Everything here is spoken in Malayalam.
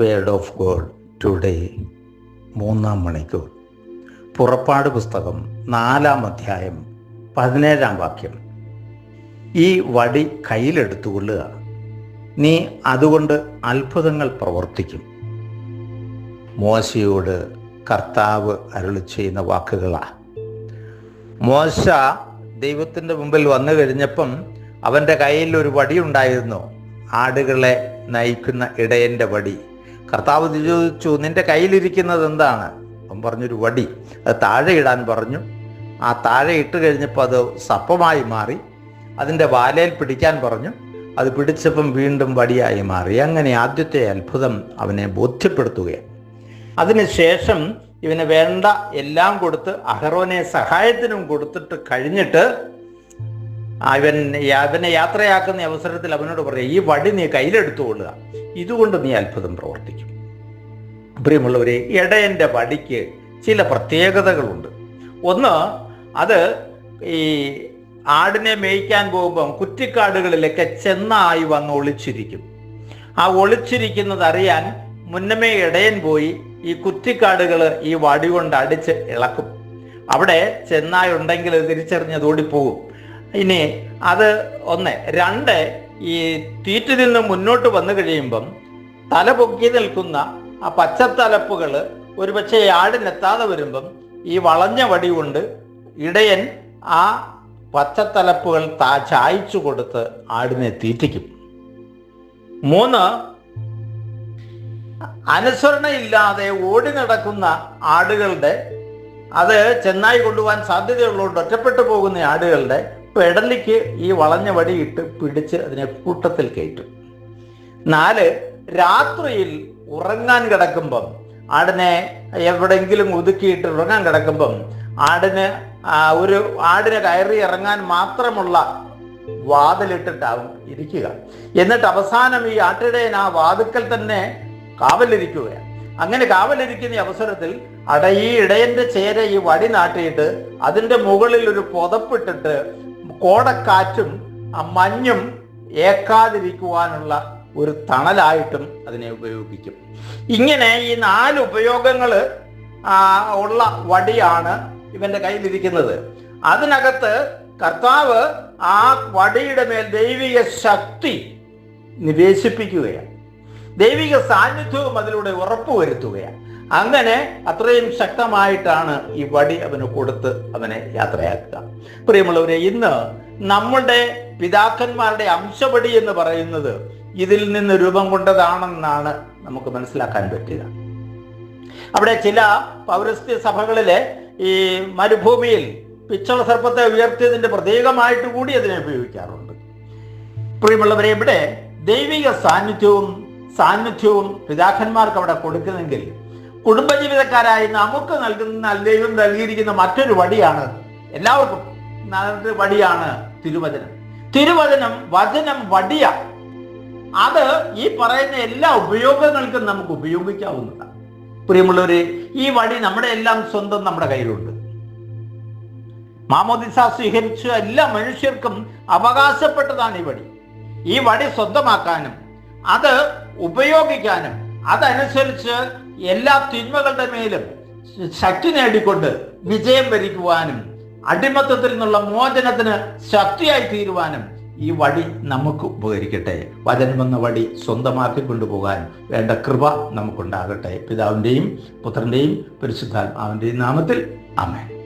വേർഡ് ഓഫ് ഗോഡ് ടുഡേ മൂന്നാം മണിക്കൂർ. പുറപ്പാട് പുസ്തകം നാലാം അധ്യായം പതിനേഴാം വാക്യം. ഈ വടി കയ്യിലെടുത്തുകൊള്ളുക. നീ അതുകൊണ്ട് അത്ഭുതങ്ങൾ പ്രവർത്തിക്കും. മോശയോട് കർത്താവ് അരുളി ചെയ്യുന്ന വാക്കുകളാ. മോശ ദൈവത്തിന്റെ മുമ്പിൽ വന്നു കഴിഞ്ഞപ്പം അവന്റെ കയ്യിൽ ഒരു വടി ഉണ്ടായിരുന്നു. ആടുകളെ നയിക്കുന്ന ഇടയന്റെ വടി. കർത്താവ് ചോദിച്ചു നിന്റെ കയ്യിലിരിക്കുന്നത് എന്താണ്? അവൻ പറഞ്ഞൊരു വടി. അത് താഴെ ഇടാൻ പറഞ്ഞു. ആ താഴെ ഇട്ട് കഴിഞ്ഞപ്പോൾ അത് സപ്പമായി മാറി. അതിന്റെ വാലയിൽ പിടിക്കാൻ പറഞ്ഞു. അത് പിടിച്ചപ്പം വീണ്ടും വടിയായി മാറി. അങ്ങനെ ആദ്യത്തെ അത്ഭുതം അവനെ ബോധ്യപ്പെടുത്തുകയാണ്. അതിനുശേഷം ഇവന് വേണ്ട എല്ലാം കൊടുത്ത് അഹറോനെ സഹായത്തിനും കൊടുത്തിട്ട് കഴിഞ്ഞിട്ട് അവൻ അവനെ യാത്രയാക്കുന്ന അവസരത്തിൽ അവനോട് പറയാം ഈ വടി നീ കയ്യിലെടുത്തുകൊള്ളുക ഇതുകൊണ്ട് നീ അത്ഭുതം പ്രവർത്തിക്കും. പ്രിയമുള്ളവരെ ഇടയന്റെ വടിക്ക് ചില പ്രത്യേകതകളുണ്ട്. ഒന്ന് അത് ഈ ആടിനെ മേയ്ക്കാൻ പോകുമ്പം കുറ്റിക്കാടുകളിലൊക്കെ ചെന്നായി വന്ന് ഒളിച്ചിരിക്കും. ആ ഒളിച്ചിരിക്കുന്നത് അറിയാൻ മുന്നമേ ഇടയൻ പോയി ഈ കുറ്റിക്കാടുകൾ ഈ വടി കൊണ്ട് അടിച്ച് ഇളക്കും. അവിടെ ചെന്നായി ഉണ്ടെങ്കിൽ തിരിച്ചറിഞ്ഞത് ഓടിപ്പോകും. ഇനി അത് ഒന്ന് രണ്ട് ഈ തീറ്റിൽ നിന്ന് മുന്നോട്ട് വന്നു കഴിയുമ്പം തല പൊക്കി നിൽക്കുന്ന ആ പച്ചത്തലപ്പുകൾ ഒരുപക്ഷെ ആടിനെത്താതെ വരുമ്പം ഈ വളഞ്ഞ വടി കൊണ്ട് ഇടയൻ ആ പച്ചത്തലപ്പുകൾ താ ചായച്ചു കൊടുത്ത് ആടിനെ തീറ്റിക്കും. മൂന്ന് അനുസരണയില്ലാതെ ഓടി നടക്കുന്ന ആടുകളുടെ അത് ചെന്നായി കൊണ്ടുപോകാൻ സാധ്യതയുള്ളതുകൊണ്ട് ഒറ്റപ്പെട്ടു പോകുന്ന ആടുകളുടെ പെടലിക്ക് ഈ വളഞ്ഞ വടി ഇട്ട് പിടിച്ച് അതിനെ കൂട്ടത്തിൽ കയറ്റും. നാല് രാത്രിയിൽ ഉറങ്ങാൻ കിടക്കുമ്പം ആടിനെ എവിടെങ്കിലും ഒതുക്കിയിട്ട് ഉറങ്ങാൻ കിടക്കുമ്പം ആടിന് ഒരു ആടിന് കയറി ഇറങ്ങാൻ മാത്രമുള്ള വാതിലിട്ടിട്ടാവും ഇരിക്കുക. എന്നിട്ട് അവസാനം ഈ ആട്ടിടയൻ ആ വാതുക്കൽ തന്നെ കാവലിരിക്കുകയാണ്. അങ്ങനെ കാവലിരിക്കുന്ന അവസരത്തിൽ അട ഈ ഇടയന്റെ ചേര ഈ വടി നാട്ടിയിട്ട് അതിന്റെ മുകളിൽ ഒരു പുതപ്പിട്ടിട്ട് കോടക്കാറ്റും മഞ്ഞും ഏക്കാതിരിക്കുവാനുള്ള ഒരു തണലായിട്ടും അതിനെ ഉപയോഗിക്കും. ഇങ്ങനെ ഈ നാല് ഉപയോഗങ്ങൾ ഉള്ള വടിയാണ് ഇവന്റെ കയ്യിലിരിക്കുന്നത്. അതിനകത്ത് കർത്താവ് ആ വടിയുടെ മേൽ ദൈവിക ശക്തി നിവേശിപ്പിക്കുകയാണ്. ദൈവിക സാന്നിധ്യവും അതിലൂടെ ഉറപ്പുവരുത്തുകയാണ്. അങ്ങനെ അത്രയും ശക്തമായിട്ടാണ് ഈ വടി അവന് കൊടുത്ത് അവനെ യാത്രയാക്കുക. പ്രിയമുള്ളവരെ ഇന്ന് നമ്മളുടെ പിതാക്കന്മാരുടെ അംശവടി എന്ന് പറയുന്നത് ഇതിൽ നിന്ന് രൂപം കൊണ്ടതാണെന്നാണ് നമുക്ക് മനസ്സിലാക്കാൻ പറ്റുക. അവിടെ ചില പൗരസ്ത്യ സഭകളിലെ ഈ മരുഭൂമിയിൽ പിച്ചള സർപ്പത്തെ ഉയർത്തിയതിന്റെ പ്രതീകമായിട്ട് കൂടി അതിനെ ഉപയോഗിക്കാറുണ്ട്. പ്രിയമുള്ളവരെ ഇവിടെ ദൈവിക സാന്നിധ്യവും സാന്നിധ്യവും പിതാക്കന്മാർക്ക് അവിടെ കൊടുക്കുന്നെങ്കിൽ കുടുംബജീവിതക്കാരായി നമുക്ക് നൽകുന്ന ദൈവം നൽകിയിരിക്കുന്ന മറ്റൊരു വടിയാണ് എല്ലാവർക്കും. വടിയാണ് തിരുവചനം. തിരുവചനം വചനം വടിയ. അത് ഈ പറയുന്ന എല്ലാ ഉപയോഗങ്ങൾക്കും നമുക്ക് ഉപയോഗിക്കാവുന്നതാണ്. പ്രിയമുള്ളവരെ ഈ വടി നമ്മുടെ എല്ലാം സ്വന്തം നമ്മുടെ കയ്യിലുണ്ട്. മാമോദിസ സ്വീകരിച്ച എല്ലാ മനുഷ്യർക്കും അവകാശപ്പെട്ടതാണ് ഈ വടി. ഈ വടി സ്വന്തമാക്കാനും അത് ഉപയോഗിക്കാനും അതനുസരിച്ച് എല്ലാ തിന്മകളുടെ മേലും ശക്തി നേടിക്കൊണ്ട് വിജയം വരിക്കുവാനും അടിമത്തത്തിൽ നിന്നുള്ള മോചനത്തിന് ശക്തിയായി തീരുവാനും ഈ വടി നമുക്ക് ഉപകരിക്കട്ടെ. വചനമെന്ന വടി സ്വന്തമാക്കി കൊണ്ടുപോകാൻ വേണ്ട കൃപ നമുക്കുണ്ടാകട്ടെ. പിതാവിന്റെയും പുത്രന്റെയും പരിശുദ്ധാത്മാവിന്റെയും നാമത്തിൽ. അമേൻ